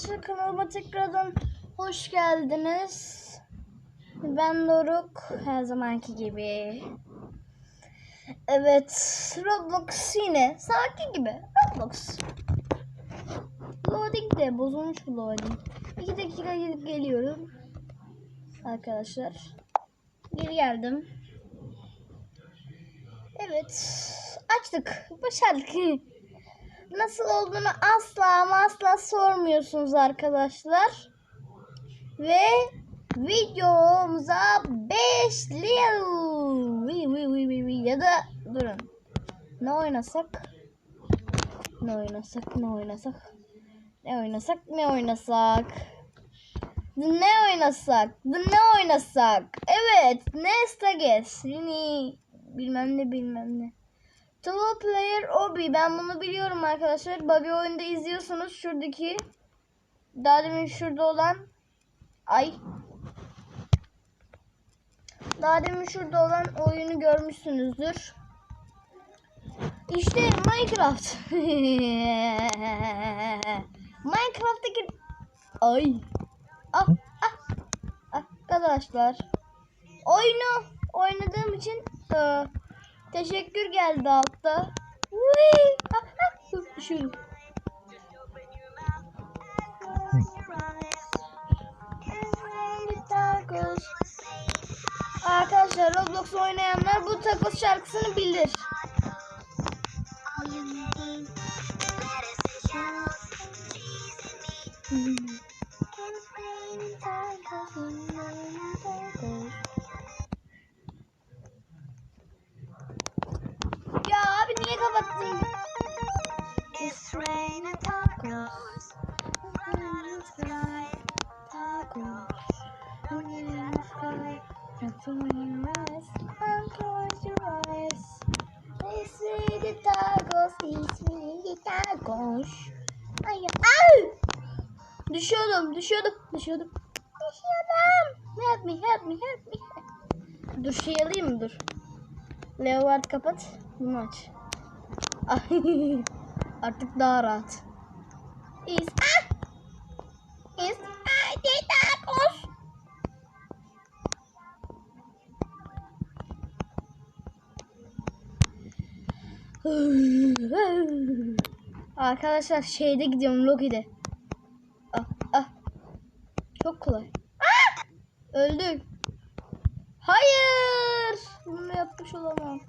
arkadaşlar kanalıma tekrardan hoş geldiniz. Ben Doruk her zamanki gibi. Evet Roblox yine sakin gibi Roblox. Loading de bozulmuş bu loading. 2 dakika gelip geliyorum. Arkadaşlar. Geri geldim. Evet. Açtık. Başardık. Nasıl olduğunu asla ama asla sormuyorsunuz arkadaşlar. Ve videomuza başlayalım. Vi, vi, vi, vi, vi. Ya da durun. Ne oynasak? Ne oynasak? Ne oynasak? Ne oynasak? Ne oynasak? Ne oynasak? Ne oynasak? Evet. Guess. Yine bilmem ne bilmem ne. Two player obi. Ben bunu biliyorum arkadaşlar. Bobby oyunda izliyorsunuz. Şuradaki. Daha demin şurada olan. Ay. Daha demin şurada olan oyunu görmüşsünüzdür. İşte Minecraft. Minecraft'taki... Ay. Ah, ah, ah, arkadaşlar. Oyunu oynadığım için e, teşekkür geldi altta. Ah, ah, düşüyorum. Arkadaşlar Roblox oynayanlar bu takos şarkısını bilir. Ya Düşüyordum, düşüyordum, düşüyordum. Düşüyordum. Help me, help me, help me. Dur şey alayım mı? Dur. Leopard kapat. Bunu aç. Ay, Artık daha rahat. Is ah! Is ah! Tacos. Arkadaşlar şeyde gidiyorum Loki'de. Ah, ah. Kolay. Ah! Öldük. Hayır. Bunu yapmış olamam.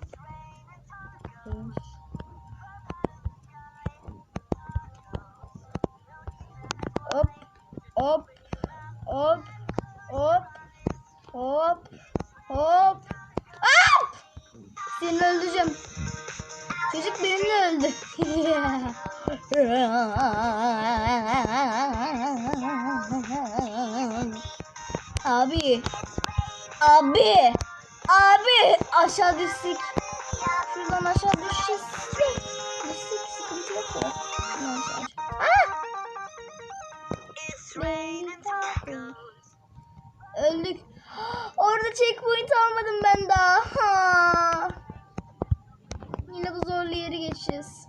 Hop. Hop. Hop. Hop. Hop. Hop. Hop. Seni öldüreceğim. Çocuk benimle öldü. Abi. Abi. Abi. Aşağı düştük. Şuradan aşağı düşeceğiz. Düştük. Sıkıntı yok da. Öldük. Orada checkpoint almadım ben daha. Ha. Yine bu zorlu yeri geçeceğiz.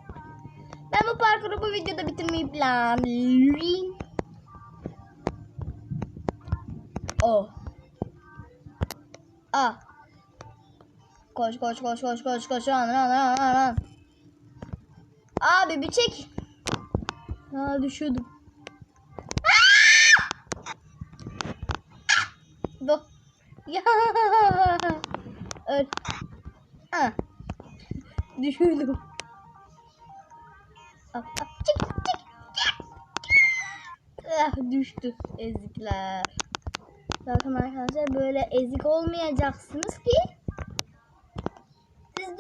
Ben bu parkuru bu videoda bitirmeyi planlıyorum. Koş koş koş koş koş koş lan lan lan lan. Abi bir çek. Aa düşüyordum. Dur. Ya. Öl. Ha. Düşürdüm. Hop, hop, çık, çık, çık. Ah, düştü ezikler. Bakın arkadaşlar böyle ezik olmayacaksınız ki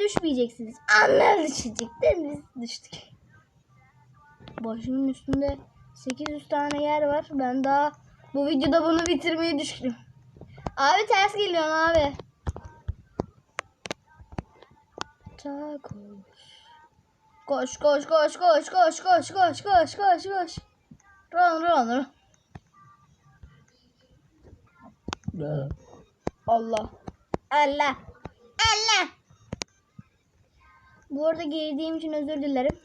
düşmeyeceksiniz. Anlar düşecek değil mi? Biz düştük. Başımın üstünde 800 tane yer var. Ben daha bu videoda bunu bitirmeyi düşünüyorum. Abi ters geliyorsun abi. Koş koş koş koş koş koş koş koş koş koş. Run run run. Allah. Allah. Allah. Bu arada geldiğim için özür dilerim.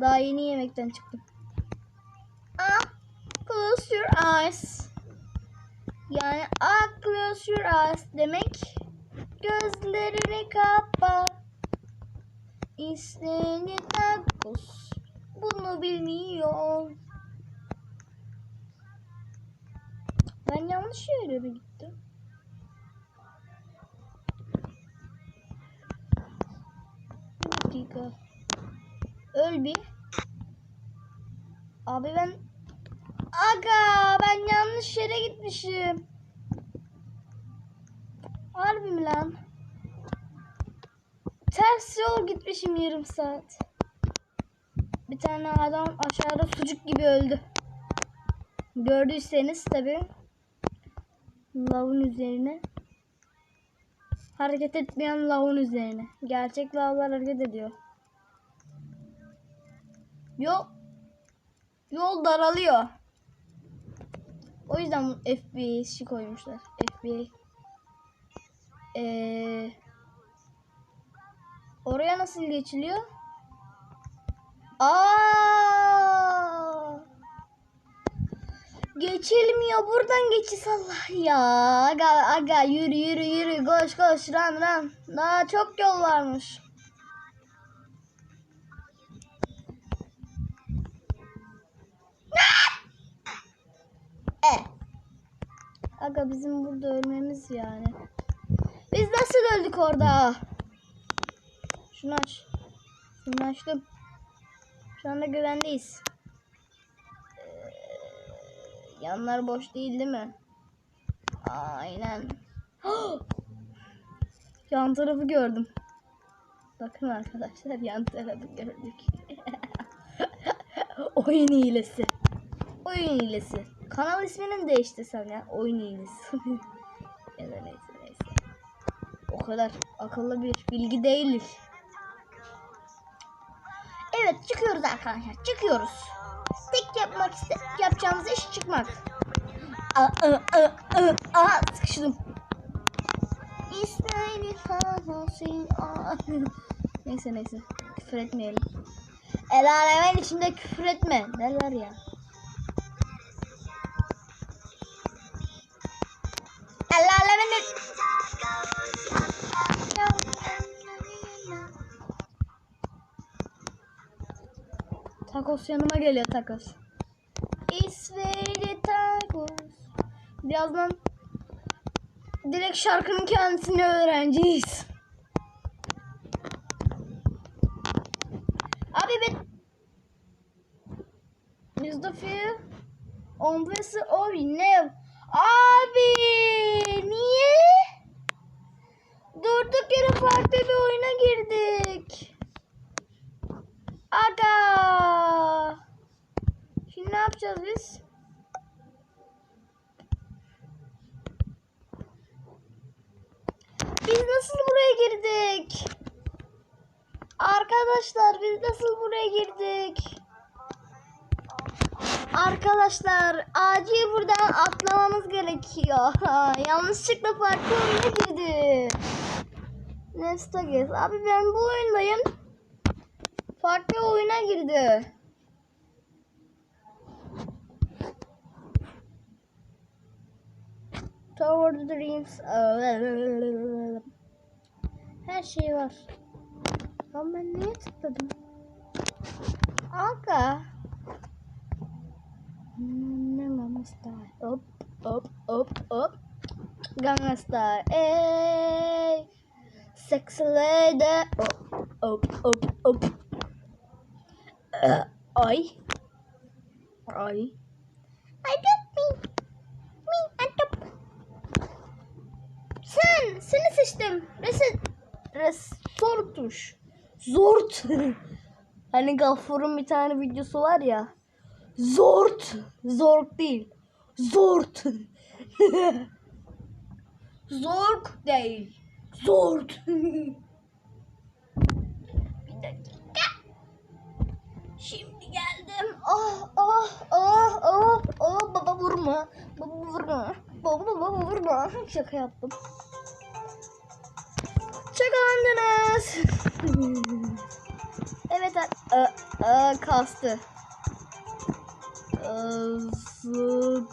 Daha yeni yemekten çıktım. Ah, close your eyes. Yani ah close your eyes demek gözlerini kapa. İsteni tacos. Bunu bilmiyor. Ben yanlış yere gittim? Dakika. Öl bir. Abi ben... Aga ben yanlış yere gitmişim. Harbi mi lan? Ters yol gitmişim yarım saat. Bir tane adam aşağıda sucuk gibi öldü. Gördüyseniz tabi lavın üzerine hareket etmeyen lavın üzerine. Gerçek lavlar hareket ediyor. Yol yol daralıyor. O yüzden bu FBI işi koymuşlar. FBI. Ee, oraya nasıl geçiliyor? Aa! Geçilmiyor. Buradan geçiş Allah ya. Aga, aga yürü yürü yürü. Koş koş ran ran. Daha çok yol varmış. E. Aga bizim burada ölmemiz yani. Biz nasıl öldük orada? Şunu aç. Şunu açtım. Şu anda güvendeyiz. Yanlar boş değil değil mi? Aynen. yan tarafı gördüm. Bakın arkadaşlar yan tarafı gördük. Oyun hilesi. Oyun hilesi. Kanal ismini mi değiştirsem ya? Oyun hilesi. ya da neyse neyse. O kadar akıllı bir bilgi değiliz. Evet çıkıyoruz arkadaşlar. Çıkıyoruz. Yapmak iste yapacağımız iş çıkmak. Aa, aa, sıkıştım. Neyse neyse. Küfür etmeyelim. El alemin içinde küfür etme derler ya. El alemin Takos yanıma geliyor takos. İsveçli takos. Birazdan direkt şarkının kendisini öğreneceğiz. Abi ben Mustafa Onvesi abi ne? Abi niye? Durduk yere farklı bir oyuna girdik. Aga. Şimdi ne yapacağız biz? Biz nasıl buraya girdik? Arkadaşlar biz nasıl buraya girdik? Arkadaşlar acil buradan atlamamız gerekiyor. Yanlışlıkla farklı oyuna girdi. Nesta Gez. Abi ben bu oyundayım. Farklı oyuna girdi. Tower Dreams. Her şey var. Ama ben niye tıkladım? Aga. Gangnam Style. Hop hop hop hop. Gangnam Style. Ey. Sexy lady. Hop hop hop hop. Ee, Ay. Ay. I don't me. Me I don't. Sen. Seni seçtim. Reset. Res. Zor tuş. Zort. hani Gafur'un bir tane videosu var ya. Zort. Zork değil. Zort. Zork değil. Zort. bir dakika. Şimdi geldim. Ah ah ah ah ah baba vurma. Baba vurma. Baba baba vurma. Şaka yaptım. Şakalandınız. evet. Ee, e, kastı. Zıplamıyor.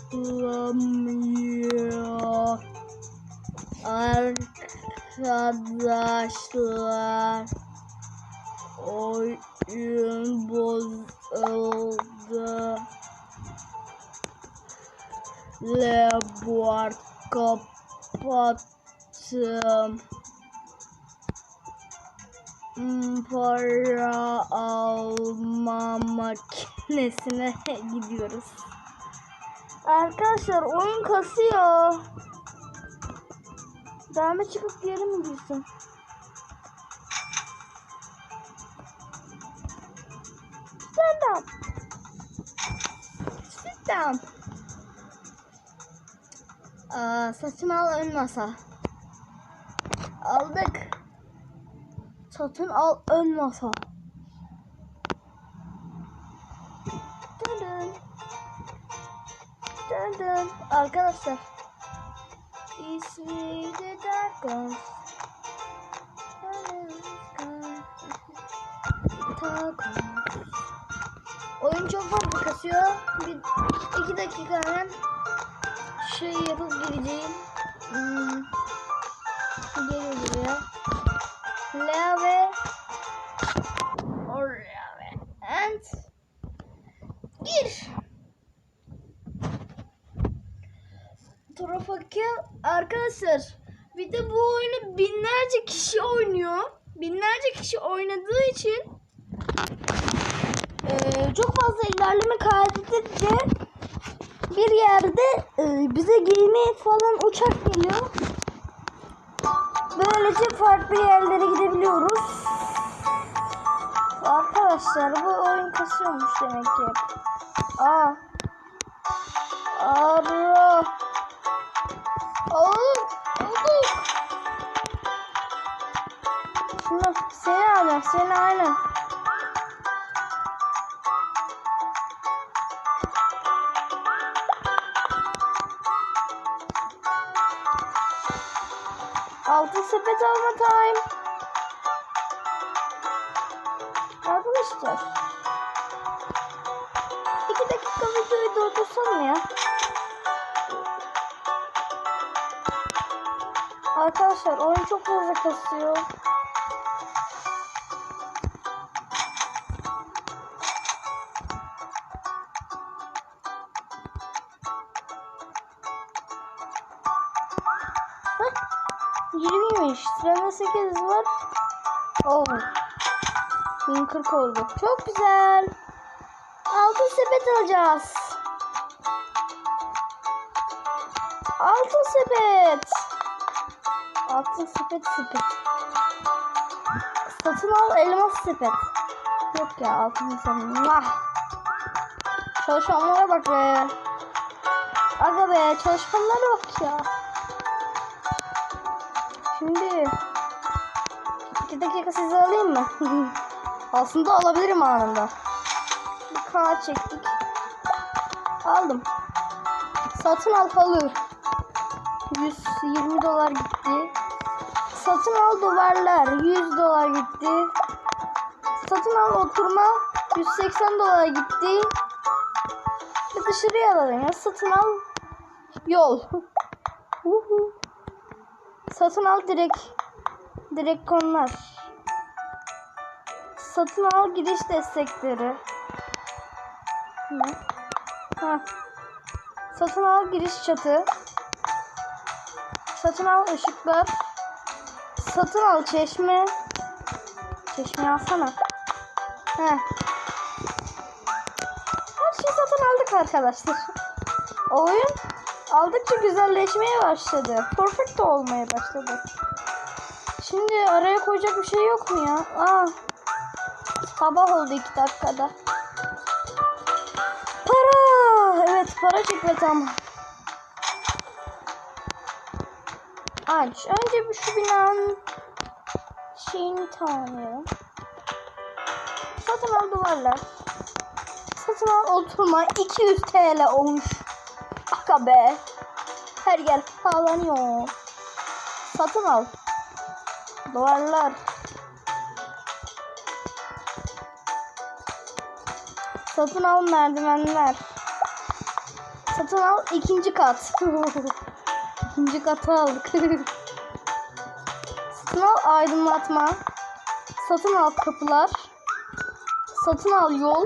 Arkadaşlar. Oyun bozuldu. Laboratuvar kapattım. Para alma makinesine gidiyoruz. Arkadaşlar oyun kasıyor. Dame çıkıp geri mi girsin? Stand up. Sit down. Aa, al ön masa. Aldık. Satın al ön masa. Dın. Dın dın. Arkadaşlar. İsmi de Darkos. Oyun çok fazla kasıyor. Bir iki dakika hemen şey yapıp gireceğim. Hmm. Geliyor buraya. Lea ve oraya ve and gir. Trofakil arkadaşlar bir de bu oyunu binlerce kişi oynuyor. Binlerce kişi oynadığı için eee, çok fazla ilerleme kaydedince bir yerde eee, bize gemi falan uçak geliyor. Böylece farklı yerlere gidebiliyoruz. Arkadaşlar bu oyun kasıyormuş demek ki. Aa. Ara. Çok fazla kasıyor. Hah, 20'ymiş. Sırada 8 var. Oh. 1040 oldu. Çok güzel. Altın sepet alacağız. Altın sepet. Altın sepet sepet. Satın al elmas sepet. Yok ya altın sepet. Vah. Çalışanlara bak be. Aga be çalışanlara bak ya. Şimdi iki dakika sizi alayım mı? Aslında alabilirim anında. Bir kanat çektik. Aldım. Satın al halı. 120 dolar gitti. Satın al duvarlar. 100 dolar gitti. Satın al oturma. 180 dolar gitti. Bir dışarıya alalım ya. Satın al yol. Satın al direkt direkt konular. Satın al giriş destekleri. Ha. Satın al giriş çatı. Satın al ışıklar. Satın al çeşme. Çeşme alsana. He. Her şeyi satın aldık arkadaşlar. Oyun aldıkça güzelleşmeye başladı. Perfect olmaya başladı. Şimdi araya koyacak bir şey yok mu ya? Aa. Sabah oldu iki dakikada. Para. Evet para çıktı tam. Aç. Önce bir şu binanın şeyini tamamlayalım. Satın al duvarlar. Satın al oturma 200 TL olmuş. Aga be. Her yer pahalanıyor. Satın al. Duvarlar. Satın al merdivenler. Satın al ikinci kat. ikinci katı aldık. Satın al aydınlatma. Satın al kapılar. Satın al yol.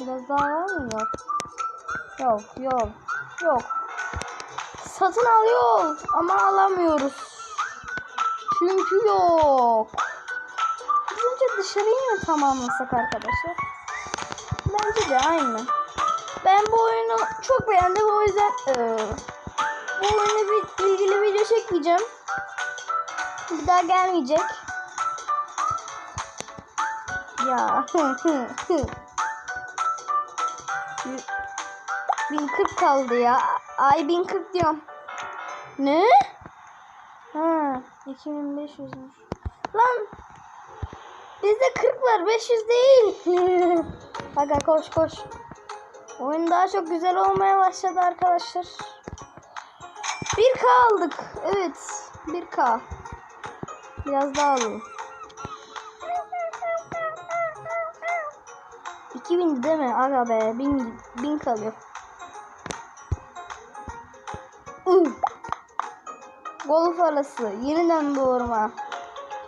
Biraz daha var mı? Yok. Yok, yok, yok. Satın al yol ama alamıyoruz. Çünkü yok. Biz önce dışarıyı mı tamamlasak arkadaşlar? Bence de aynı. Ben bu oyunu çok beğendim o yüzden eee, bu oyunla bir ilgili video çekmeyeceğim. Bir daha gelmeyecek. Ya. 1040 kaldı ya. Ay 1040 diyorum. Ne? Ha, 2500'müş. Lan bizde 40 var 500 değil. Aga koş koş. Oyun daha çok güzel olmaya başladı arkadaşlar. 1K aldık. Evet. 1K. Biraz daha alalım. 2000 değil mi? Aga be 1000, 1000 kalıyor. Golf arası. Yeniden doğurma.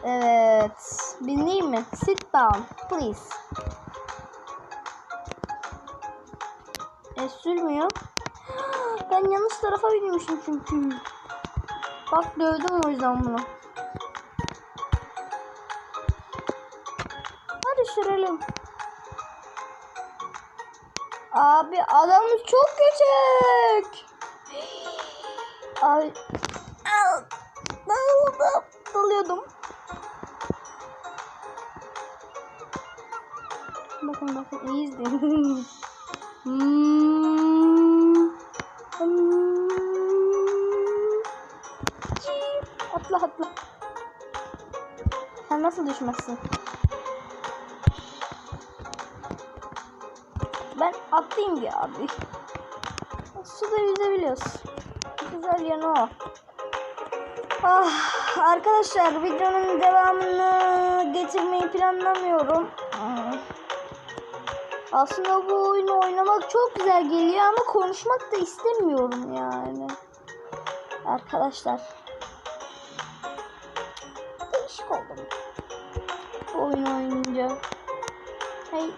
Evet. Bineyim mi? Sit down. Please. E sürmüyor. Ben yanlış tarafa binmişim çünkü. Bak dövdüm o yüzden bunu. Hadi sürelim. Abi adamız çok küçük. Ay. Al. Daldım. Dalıyordum. Bakın bakın iyi izleyin. Hmm. Atla atla. Sen nasıl düşmezsin? Ben atlayayım ya abi. Suda yüzebiliyoruz. Güzel yanı o. Ah, arkadaşlar videonun devamını getirmeyi planlamıyorum. Aslında bu oyunu oynamak çok güzel geliyor ama konuşmak da istemiyorum yani. Arkadaşlar. Değişik oldum. Bu oyunu oynayınca. Hey,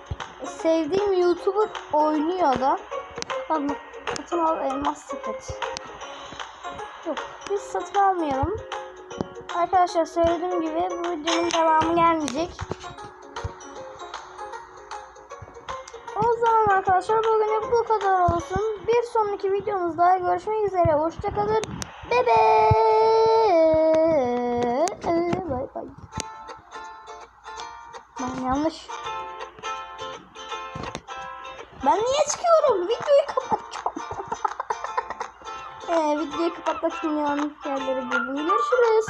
sevdiğim YouTuber oynuyor da. Ama satın al elmas sepet. Yok biz satın almayalım. Arkadaşlar söylediğim gibi bu videonun devamı gelmeyecek. O zaman arkadaşlar bugünlük bu kadar olsun. Bir sonraki videomuzda görüşmek üzere. Hoşçakalın. Bebe. Bay bay. Ben yanlış. Ben niye çıkıyorum? Videoyu kapatacağım. ee, videoyu kapatmak için yan yerleri buldum. Görüşürüz.